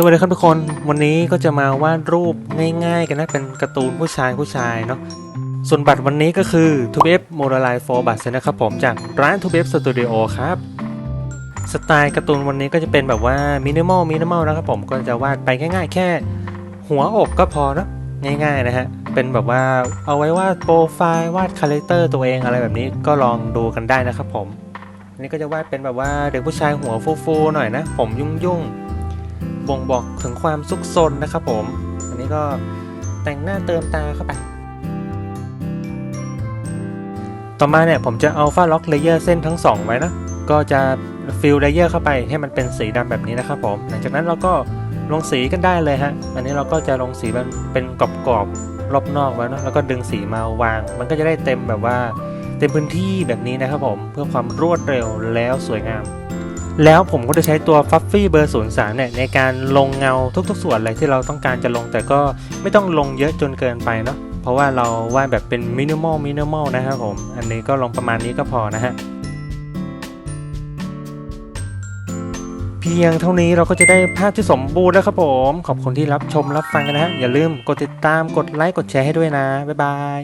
สวัสดีครับทุกคนวันนี้ก็จะมาวาดรูปง่ายๆ กันนะเป็นการ์ตูนผู้ชายผู้ชายเนาะส่วนบัตรวันนี้ก็คือ2 f m o d e l i 4บัตรนะครับผมจากร้าน2 f Studio ครับ สไตล์การ์ตูนวันนี้ก็จะเป็นแบบว่ามินิมอลมินิมอลนะครับผมก็จะวาดไปง่ายๆ แค่ หัวอกก็พอเนะง่ายๆนะฮะเป็นแบบว่าเอาไว้วาดโปรไฟล์วาดคาแรคเตอร์ตัวเองอะไรแบบนี้ก็ลองดูกันได้นะครับผมอันนี้ก็จะวาดเป็นแบบว่าเด็กผู้ชายหัวฟูๆหน่อยนะ ผมยุ่งๆ บ่งบอกถึงความซุกซนนะครับผม อันนี้ก็แต่งหน้าเติมตาเข้าไป ต่อมาเนี่ยผมจะเอาฟ้าล็อกเลเยอร์เส้นทั้งสองไว้นะ ก็จะฟิลเลเยอร์เข้าไปให้มันเป็นสีดำแบบนี้นะครับผม หลังจากนั้นเราก็ลงสีกันได้เลยฮะ อันนี้เราก็จะลงสีมันเป็นกรอบๆรอบนอกไว้นะแล้วก็ดึงสีมาวาง มันก็จะได้เต็มแบบว่าเต็มพื้นที่แบบนี้นะครับผม เพื่อความรวดเร็วแล้วสวยงาม แล้วผมก็จะใช้ตัวฟัฟฟี่เบอร์0 3เนี่ยในการลงเงาทุกๆ ส่วนเลยที่เราต้องการจะลงแต่ก็ไม่ต้องลงเยอะจนเกินไปเนาะเพราะว่าเราวาดแบบเป็นมินิมอลมินิมอลนะครับผม อันนี้ก็ลงประมาณนี้ก็พอนะฮะเพียงเท่านี้เราก็จะได้ภาพที่สมบูรณ์แล้วครับผม ขอบคุณที่รับชมรับฟังกันนะฮะอย่าลืมกดติดตามกดไลค์กดแชร์ให้ด้วยนะ บ๊ายบาย